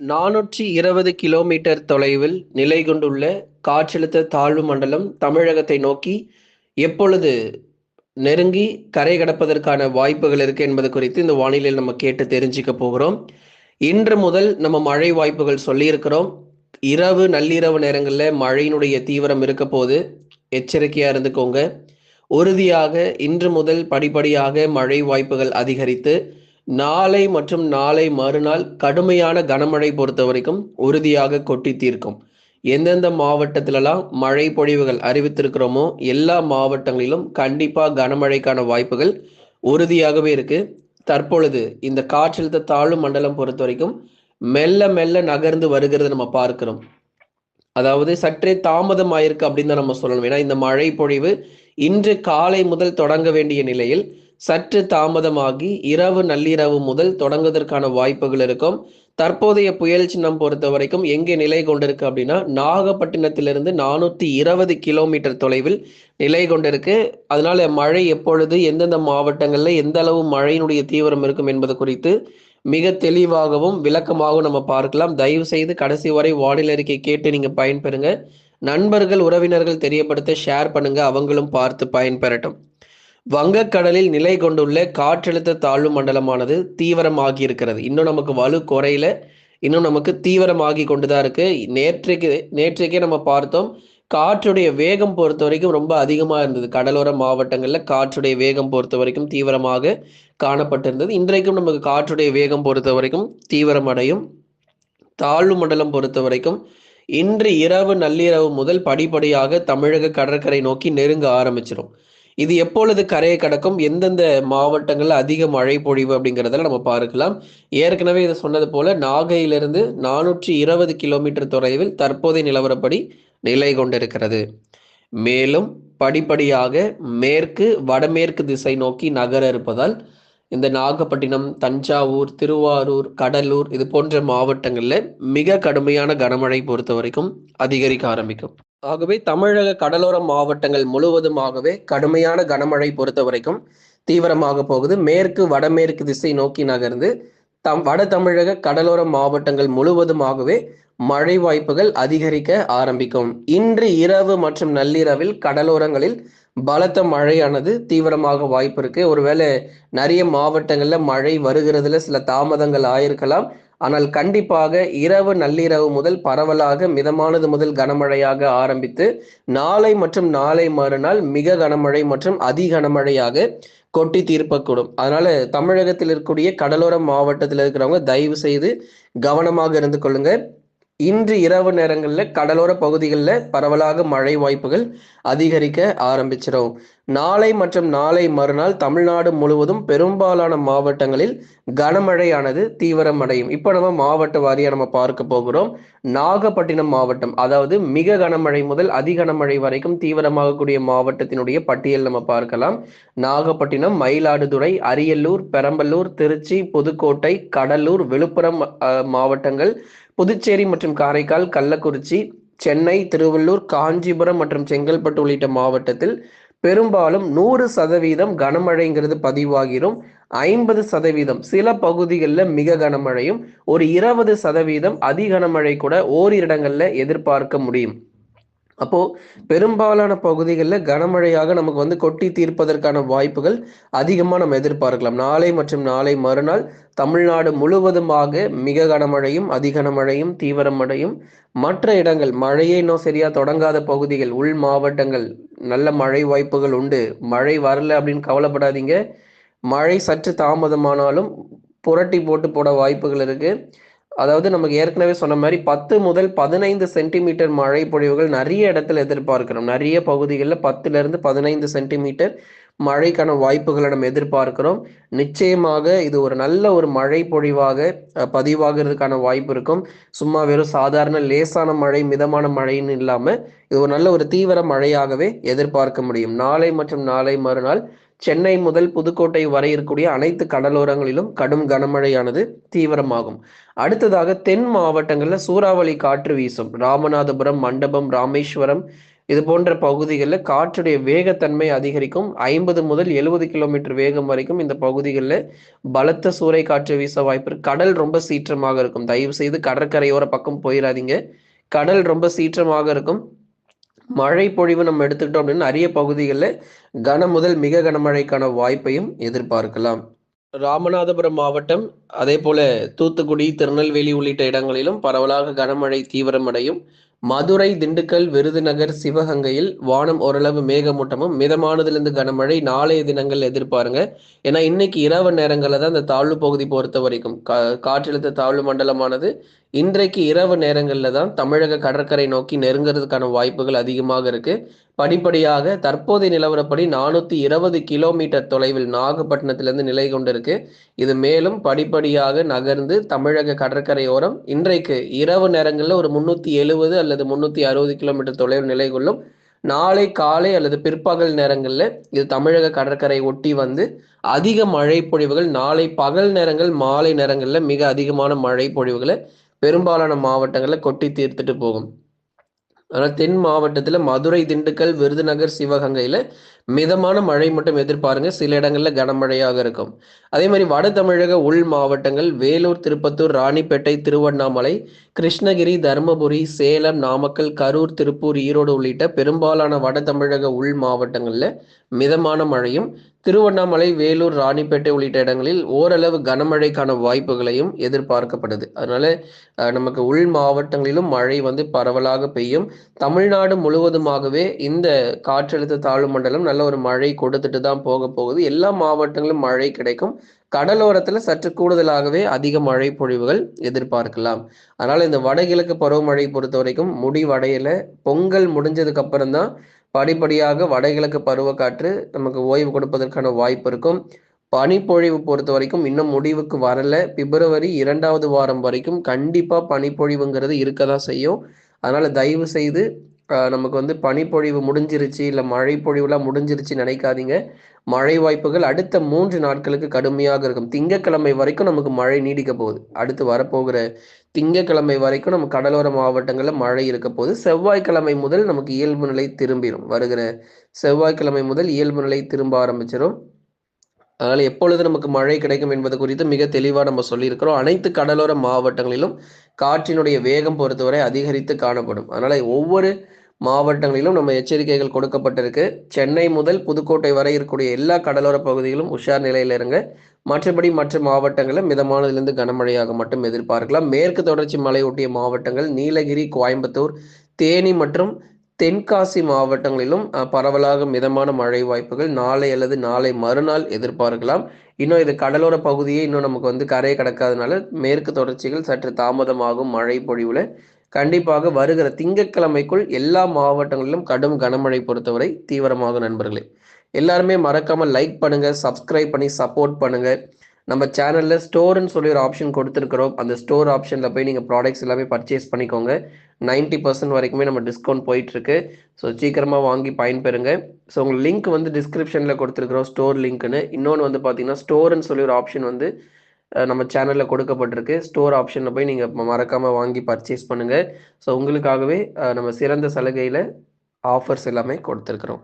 நானூற்றி இருபது கிலோமீட்டர் தொலைவில் நிலை கொண்டுள்ள காற்றழுத்த தாழ்வு மண்டலம் தமிழகத்தை நோக்கி எப்பொழுது நெருங்கி கரை கடப்பதற்கான வாய்ப்புகள் இருக்கு என்பது குறித்து இந்த வானிலையில் நம்ம கேட்டு தெரிஞ்சுக்க போகிறோம். இன்று முதல் நம்ம மழை வாய்ப்புகள் சொல்லியிருக்கிறோம். இரவு நள்ளிரவு நேரங்களில் மழையினுடைய தீவிரம் இருக்க போது எச்சரிக்கையாக இருந்துக்கோங்க. உறுதியாக இன்று முதல் படிப்படியாக மழை வாய்ப்புகள் அதிகரித்து நாளை மற்றும் நாளை மறுநாள் கடுமையான கனமழை பொறுத்த வரைக்கும் உறுதியாக கொட்டி தீர்க்கும். எந்தெந்த மாவட்டத்திலலாம் மழை பொழிவுகள் அறிவித்திருக்கிறோமோ எல்லா மாவட்டங்களிலும் கண்டிப்பாக கனமழைக்கான வாய்ப்புகள் உறுதியாகவே இருக்கு. தற்பொழுது இந்த காற்றழுத்த தாழ்வு மண்டலம் பொறுத்த வரைக்கும் மெல்ல மெல்ல நகர்ந்து வருகிறத நம்ம பார்க்கிறோம். அதாவது சற்றே தாமதம் ஆயிருக்கு அப்படின்னு தான் நம்ம சொல்லணும். ஏன்னா இந்த மழை பொழிவு இன்று காலை முதல் தொடங்க வேண்டிய நிலையில் சற்று தாமதமாகி இரவு நள்ளிரவு முதல் தொடங்குவதற்கான வாய்ப்புகள் இருக்கும். தற்போதைய புயல் சின்னம் பொறுத்த வரைக்கும் எங்கே நிலை கொண்டிருக்கு அப்படின்னா நாகப்பட்டினத்திலிருந்து நானூத்தி இருபது கிலோமீட்டர் தொலைவில் நிலை கொண்டிருக்கு. அதனால மழை எப்பொழுது எந்தெந்த மாவட்டங்கள்ல எந்த அளவு மழையினுடைய தீவிரம் இருக்கும் என்பது குறித்து மிக தெளிவாகவும் விளக்கமாகவும் நம்ம பார்க்கலாம். தயவு செய்து கடைசி வரை வானிலை அறிக்கை கேட்டு நீங்க பயன்பெறுங்க. நண்பர்கள் உறவினர்கள் தெரியப்படுத்த ஷேர் பண்ணுங்க. அவங்களும் பார்த்து பயன்பெறட்டும். வங்கக்கடலில் நிலை கொண்டுள்ள காற்றழுத்த தாழ்வு மண்டலமானது தீவிரமாகி இருக்கிறது இன்னும் நமக்கு வலு குறையில. இன்னும் நமக்கு தீவிரமாகி கொண்டுதான் இருக்கு. நேற்றைக்கு நேற்றைக்கே நம்ம பார்த்தோம் காற்றுடைய வேகம் பொறுத்த வரைக்கும் ரொம்ப அதிகமாக இருந்தது. கடலோர மாவட்டங்களில் காற்றுடைய வேகம் பொறுத்த வரைக்கும் தீவிரமாக காணப்பட்டிருந்தது. இன்றைக்கும் நமக்கு காற்றுடைய வேகம் பொறுத்த வரைக்கும் தீவிரமடையும். தாழ்வு மண்டலம் பொறுத்த வரைக்கும் இன்று இரவு நள்ளிரவு முதல் படிப்படியாக தமிழக கடற்கரை நோக்கி நெருங்க ஆரம்பிச்சிடும் இது எப்பொழுது கரையை கடக்கும்? எந்தெந்த மாவட்டங்களில் அதிக மழை பொழிவு அப்படிங்கிறதுல நம்ம பார்க்கலாம். ஏற்கனவே இதை சொன்னது போல நாகையிலிருந்து நானூற்றி இருபது கிலோமீட்டர் தொலைவில் தற்போதைய நிலவரப்படி நிலை கொண்டிருக்கிறது. மேலும் படிப்படியாக மேற்கு வடமேற்கு திசை நோக்கி நகர இருப்பதால் இந்த நாகப்பட்டினம் தஞ்சாவூர் திருவாரூர் கடலூர் இது போன்ற மாவட்டங்களில் மிக கடுமையான கனமழை பொறுத்த வரைக்கும் அதிகரிக்க ஆரம்பிக்கும். ஆகவே தமிழக கடலோர மாவட்டங்கள் முழுவதுமாகவே கடுமையான கனமழை பொறுத்த வரைக்கும் தீவிரமாக போகுது. மேற்கு வடமேற்கு திசை நோக்கி நகர்ந்து தம் வட தமிழக கடலோர மாவட்டங்கள் முழுவதுமாகவே மழை வாய்ப்புகள் அதிகரிக்க ஆரம்பிக்கும். இன்று இரவு மற்றும் நள்ளிரவில் கடலோரங்களில் பலத்த மழையானது தீவிரமாக வாய்ப்பு இருக்கு. ஒருவேளை நிறைய மாவட்டங்கள்ல மழை வருகிறதுல சில தாமதங்கள் ஆயிருக்கலாம். ஆனால் கண்டிப்பாக இரவு நள்ளிரவு முதல் பரவலாக மிதமானது முதல் கனமழையாக ஆரம்பித்து நாளை மற்றும் நாளை மறுநாள் மிக கனமழை மற்றும் அதி கனமழையாக கொட்டி தீர்ப்பக்கூடும். அதனால தமிழகத்தில் இருக்கக்கூடிய கடலோர மாவட்டத்தில் இருக்கிறவங்க தயவு செய்து கவனமாக இருந்து கொள்ளுங்க. இன்று இரவு நேரங்களில் கடலோர பகுதிகளில் பரவலாக மழை வாய்ப்புகள் அதிகரிக்க ஆரம்பிச்சிடும் நாளை மற்றும் நாளை மறுநாள் தமிழ்நாடு முழுவதும் பெரும்பாலான மாவட்டங்களில் கனமழையானது தீவிரமடையும். இப்போ நம்ம மாவட்ட வாரியாக நம்ம பார்க்க போகிறோம். நாகப்பட்டினம் மாவட்டம் அதாவது மிக கனமழை முதல் அதி கனமழை வரைக்கும் தீவிரமாகக்கூடிய மாவட்டத்தினுடைய பட்டியல் நம்ம பார்க்கலாம். நாகப்பட்டினம் மயிலாடுதுறை அரியலூர் பெரம்பலூர் திருச்சி புதுக்கோட்டை கடலூர் விழுப்புரம் மாவட்டங்கள் புதுச்சேரி மற்றும் காரைக்கால் கள்ளக்குறிச்சி சென்னை திருவள்ளூர் காஞ்சிபுரம் மற்றும் செங்கல்பட்டு உள்ளிட்ட மாவட்டத்தில் பெரும்பாலும் நூறு சதவீதம் கனமழைங்கிறது பதிவாகிரும். ஐம்பது சதவீதம் சில பகுதிகளில் மிக கனமழையும் ஒரு இருபது சதவீதம் அதி கனமழை கூட ஓரிரு எதிர்பார்க்க முடியும். அப்போ பெரும்பாலான பகுதிகளில் கனமழையாக நமக்கு வந்து கொட்டி தீர்ப்பதற்கான வாய்ப்புகள் அதிகமாக நம்ம எதிர்பார்க்கலாம். நாளை மற்றும் நாளை மறுநாள் தமிழ்நாடு முழுவதுமாக மிக கனமழையும் அதி கனமழையும் தீவிரமடையும் மற்ற இடங்கள் மழையே இன்னும் சரியா தொடங்காத பகுதிகள் உள் மாவட்டங்கள் நல்ல மழை வாய்ப்புகள் உண்டு. மழை வரல அப்படின்னு கவலைப்படாதீங்க. மழை சற்று தாமதமானாலும் புரட்டி போட்டு போட வாய்ப்புகள் இருக்குது அதாவது நமக்கு ஏற்கனவே சொன்ன மாதிரி பத்து முதல் பதினைந்து சென்டிமீட்டர் மழை பொழிவுகள் நிறைய இடத்துல எதிர்பார்க்கிறோம். நிறைய பகுதிகளில் பத்துல இருந்து பதினைந்து சென்டிமீட்டர் மழைக்கான வாய்ப்புகளை நம்ம எதிர்பார்க்கிறோம். நிச்சயமாக இது ஒரு நல்ல ஒரு மழை பொழிவாக பதிவாகிறதுக்கான வாய்ப்பு இருக்கும். சும்மா வெறும் சாதாரண லேசான மழை மிதமான மழைன்னு இல்லாமல் இது ஒரு நல்ல ஒரு தீவிர மழையாகவே எதிர்பார்க்க முடியும். நாளை மற்றும் நாளை மறுநாள் சென்னை முதல் புதுக்கோட்டை வரை இருக்கக்கூடிய அனைத்து கடலோரங்களிலும் கடும் கனமழையானது தீவிரமாகும். அடுத்ததாக தென் மாவட்டங்களில் சூறாவளி காற்று வீசும். ராமநாதபுரம் மண்டபம் ராமேஸ்வரம் இது போன்ற பகுதிகளில் காற்றுடைய வேகத்தன்மை அதிகரிக்கும். ஐம்பது முதல் எழுபது கிலோமீட்டர் வேகம் வரைக்கும் இந்த பகுதிகளில் பலத்த சூறை காற்று வீச வாய்ப்பு கடல் ரொம்ப சீற்றமாக இருக்கும். தயவு செய்து கடற்கரையோர பக்கம் போயிடாதீங்க கடல் ரொம்ப சீற்றமாக இருக்கும். மழை பொழிவு நம்ம எடுத்துக்கிட்டோம் அப்படின்னு நிறைய பகுதிகளில் கன முதல் மிக கனமழைக்கான வாய்ப்பையும் எதிர்பார்க்கலாம். ராமநாதபுரம் மாவட்டம் அதே போல தூத்துக்குடி திருநெல்வேலி உள்ளிட்ட இடங்களிலும் பரவலாக கனமழை தீவிரமடையும் மதுரை திண்டுக்கல் விருதுநகர் சிவகங்கையில் வானம் ஓரளவு மேகமூட்டமும் மிதமானதுலேருந்து கனமழை நாளைய தினங்கள் எதிர்பாருங்க. ஏன்னா இன்னைக்கு இரவு நேரங்களில் தான் இந்த தாழ்வு பகுதி பொறுத்த வரைக்கும். கா காற்றழுத்த தாழ்வு மண்டலமானது இன்றைக்கு இரவு நேரங்களில் தான் தமிழக கடற்கரை நோக்கி நெருங்கிறதுக்கான வாய்ப்புகள் அதிகமாக இருக்கு. படிப்படியாக தற்போதைய நிலவரப்படி நானூத்தி இருபது கிலோமீட்டர் தொலைவில் நாகப்பட்டினத்திலிருந்து நிலை கொண்டிருக்கு. இது மேலும் படிப்படியாக நகர்ந்து தமிழக கடற்கரையோரம் இன்றைக்கு இரவு நேரங்களில் ஒரு முன்னூத்தி எழுபது அல்லது முன்னூத்தி அறுபது கிலோமீட்டர் தொலைவில் நிலை கொள்ளும். நாளை காலை அல்லது பிற்பகல் நேரங்களில் இது தமிழக கடற்கரை ஒட்டி வந்து அதிக மழை பொழிவுகள் நாளை பகல் நேரங்கள் மாலை நேரங்களில் மிக அதிகமான மழை பொழிவுகளை பெரும்பாலான மாவட்டங்களில் கொட்டி தீர்த்துட்டு போகும். ஆனால் தென் மாவட்டத்தில் மதுரை திண்டுக்கல் விருதுநகர் சிவகங்கையில் மிதமான மழை மட்டும் எதிர்பாருங்க. சில இடங்களில் கனமழையாக இருக்கும். அதே மாதிரி வட தமிழக உள் மாவட்டங்கள் வேலூர் திருப்பத்தூர் ராணிப்பேட்டை திருவண்ணாமலை கிருஷ்ணகிரி தருமபுரி சேலம் நாமக்கல் கரூர் திருப்பூர் ஈரோடு உள்ளிட்ட பெரும்பாலான வட தமிழக உள் மாவட்டங்களில் மிதமான மழையும் திருவண்ணாமலை வேலூர் ராணிப்பேட்டை உள்ளிட்ட இடங்களில் ஓரளவு கனமழைக்கான வாய்ப்புகளையும் எதிர்பார்க்கப்படுது. அதனால நமக்கு உள் மாவட்டங்களிலும் மழை வந்து பரவலாக பெய்யும். தமிழ்நாடு முழுவதுமாகவே இந்த காற்றழுத்த தாழ்வு மண்டலம் நல்ல ஒரு மழை கொடுத்துட்டு தான் போக போகுது. எல்லா மாவட்டங்களிலும் மழை கிடைக்கும். கடலோரத்துல சற்று கூடுதலாகவே அதிக மழை பொழிவுகள் எதிர்பார்க்கலாம். அதனால இந்த வடகிழக்கு பருவமழை பொறுத்த வரைக்கும் முடிவடையில பொங்கல் முடிஞ்சதுக்கு அப்புறம் தான் படிப்படியாக வடகிழக்கு பருவக்காற்று நமக்கு ஓய்வு கொடுப்பதற்கான வாய்ப்பு இருக்கும். பனிப்பொழிவு பொறுத்த வரைக்கும் இன்னும் முடிவுக்கு வரல. பிப்ரவரி இரண்டாவது வாரம் வரைக்கும் கண்டிப்பா பனிப்பொழிவுங்கிறது இருக்க தான் செய்யும். அதனால தயவு செய்து நமக்கு வந்து பனிப்பொழிவு முடிஞ்சிருச்சு இல்லை மழை பொழிவுலாம் முடிஞ்சிருச்சு நினைக்காதீங்க. மழை வாய்ப்புகள் அடுத்த மூன்று நாட்களுக்கு கடுமையாக இருக்கும். திங்கக்கிழமை வரைக்கும் நமக்கு மழை நீடிக்க போகுது. அடுத்து வரப்போகிற திங்கக்கிழமை வரைக்கும் நம்ம கடலோர மாவட்டங்களில் மழை இருக்க போகுது. செவ்வாய்க்கிழமை முதல் நமக்கு இயல்பு நிலை திரும்பிடும் வருகிற செவ்வாய்க்கிழமை முதல் இயல்பு நிலை திரும்ப ஆரம்பிச்சிடும் அதனால் எப்பொழுது நமக்கு மழை கிடைக்கும் என்பது குறித்து மிக தெளிவாக நம்ம சொல்லியிருக்கிறோம். அனைத்து கடலோர மாவட்டங்களிலும் காற்றினுடைய வேகம் பொறுத்தவரை அதிகரித்து காணப்படும். அதனால் ஒவ்வொரு மாவட்டங்களிலும் நம்ம எச்சரிக்கைகள் கொடுக்கப்பட்டிருக்கு. சென்னை முதல் புதுக்கோட்டை வரை இருக்கக்கூடிய எல்லா கடலோர பகுதிகளும் உஷார் நிலையில் இருங்க. மற்றபடி மற்ற மாவட்டங்களில் மிதமானதிலிருந்து கனமழையாக மட்டும் எதிர்பார்க்கலாம். மேற்கு தொடர்ச்சி மலை ஒட்டிய மாவட்டங்கள் நீலகிரி கோயம்புத்தூர் தேனி மற்றும் தென்காசி மாவட்டங்களிலும் பரவலாக மிதமான மழை வாய்ப்புகள் நாளை அல்லது நாளை மறுநாள் எதிர்பார்க்கலாம். இன்னும் இது கடலோர பகுதியே இன்னும் நமக்கு வந்து கரையை கடக்காதனால மேற்கு தொடர்ச்சிகள் சற்று தாமதமாகும் மழை பொழிவுல. கண்டிப்பாக வருகிற திங்கட்கிழமைக்குள் எல்லா மாவட்டங்களிலும் கடும் கனமழை பொறுத்தவரை தீவிரமாகும் நண்பர்களே. எல்லாருமே மறக்காம லைக் பண்ணுங்க சப்ஸ்கிரைப் பண்ணி சப்போர்ட் பண்ணுங்க. நம்ம சேனல்ல ஸ்டோர்னு சொல்லி ஒரு ஆப்ஷன் கொடுத்துருக்குறோம். அந்த ஸ்டோர் ஆப்ஷன்ல போய் நீங்க ப்ராடக்ட்ஸ் எல்லாமே பர்ச்சேஸ் பண்ணிக்கோங்க. நைன்டி பர்சன்ட் வரைக்குமே நம்ம டிஸ்கவுண்ட் போயிட்டு இருக்கு ஸோ சீக்கிரமா வாங்கி பயன்பெறுங்க. ஸோ உங்களுக்கு லிங்க் வந்து டிஸ்கிரிப்ஷன்ல கொடுத்துருக்குறோம் ஸ்டோர் லிங்க்னு இன்னொன்று வந்து பார்த்தீங்கன்னா ஸ்டோர்னு சொல்லி ஒரு ஆப்ஷன் வந்து நம்ம சேனலில் கொடுக்கப்பட்டிருக்கு. ஸ்டோர் ஆப்ஷனில் போய் நீங்கள் மறக்காமல் வாங்கி பர்ச்சேஸ் பண்ணுங்கள் ஸோ உங்களுக்காகவே நம்ம சிறந்த சலுகையில் ஆஃபர்ஸ் எல்லாமே கொடுத்துருக்குறோம்.